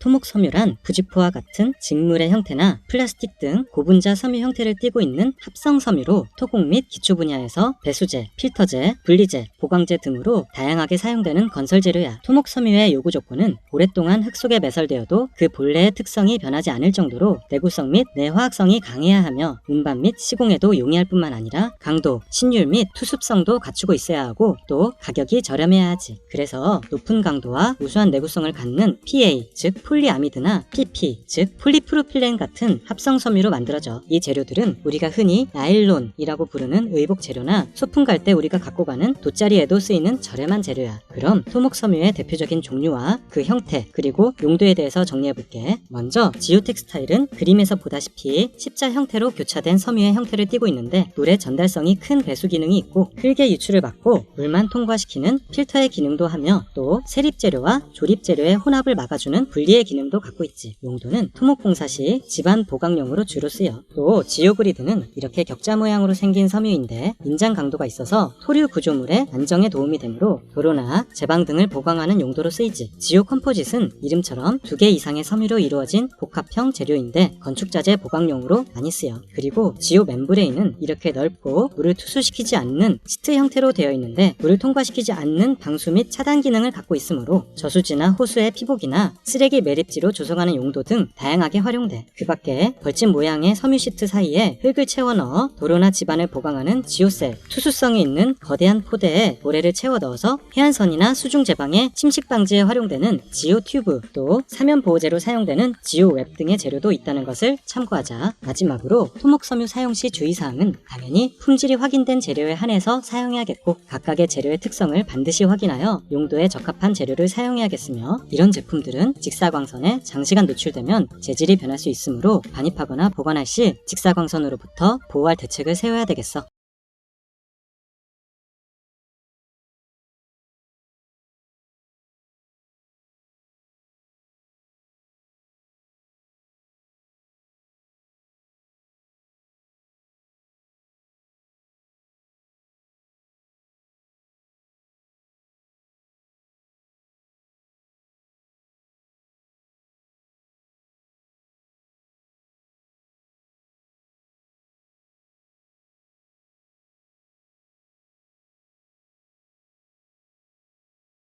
토목 섬유란 부지포와 같은 직물의 형태나 플라스틱 등 고분자 섬유 형태를 띠고 있는 합성 섬유로 토목 및 기초 분야에서 배수제, 필터제, 분리제, 보강제 등으로 다양하게 사용되는 건설 재료야. 토목 섬유의 요구 조건은 오랫동안 흙 속에 매설되어도 그 본래의 특성이 변하지 않을 정도로 내구성 및 내화학성이 강해야 하며 운반 및 시공에도 용이할 뿐만 아니라 강도, 신율 및 투습성도 갖추고 있어야 하고 또 가격이 저렴해야 하지. 그래서 높은 강도와 우수한 내구성을 갖는 PA, 즉 폴리아미드나 PP, 즉 폴리프로필렌 같은 합성 섬유로 만들어져. 이 재료들은 우리가 흔히 나일론이라고 부르는 의복 재료나 소풍 갈 때 우리가 갖고 가는 돗자리에도 쓰이는 저렴한 재료야. 그럼 토목 섬유의 대표적인 종류와 그 형태 그리고 용도에 대해서 정리해 볼게. 먼저 지오 텍스타일은 그림에서 보다시피 십자 형태로 교차된 섬유의 형태를 띠고 있는데 물의 전달성이 큰 배수 기능이 있고 흙의 유출을 막고 물만 통과시키는 필터의 기능도 하며 또 세립 재료와 조립 재료의 혼합을 막아주는 분리의 기능도 갖고 있지. 용도는 토목공사 시 집안 보강용으로 주로 쓰여. 또 지오그리드는 이렇게 격자 모양으로 생긴 섬유인데 인장 강도가 있어서 토류 구조물의 안정에 도움이 되므로 도로나 제방 등을 보강하는 용도로 쓰이지. 지오 컴포짓은 이름처럼 두 개 이상의 섬유로 이루어진 복합형 재료인데 건축자재 보강용으로 많이 쓰여. 그리고 지오 멤브레인은 이렇게 넓고 물을 투수시키지 않는 시트 형태로 되어 있는데 물을 통과시키지 않는 방수 및 차단 기능을 갖고 있으므로 저수지나 호수의 피복이나 쓰레기 매립지로 조성하는 용도 등 다양하게 활용돼. 그 밖에 벌집 모양의 섬유 시트 사이에 흙을 채워 넣어 도로나 집안을 보강하는 지오셀, 투수성이 있는 거대한 포대에 모래를 채워 넣어서 해안선이나 수중 제방에 침식 방지에 활용되는 지오 튜브, 또 사면 보호제로 사용되는 지오 웹 등의 재료도 있다는 것을 참고하자. 마지막으로 토목 섬유 사용 시 주의사항은 당연히 품질이 확인된 재료에 한해서 사용해야겠고 각각의 재료의 특성을 반드시 확인하여 용도에 적합한 재료를 사용해야겠으며 이런 제품들은 직사광선에 장시간 노출되면 재질이 변할 수 있으므로 반입하거나 보관할 시 직사광선으로부터 보호할 대책을 세워야 되겠어.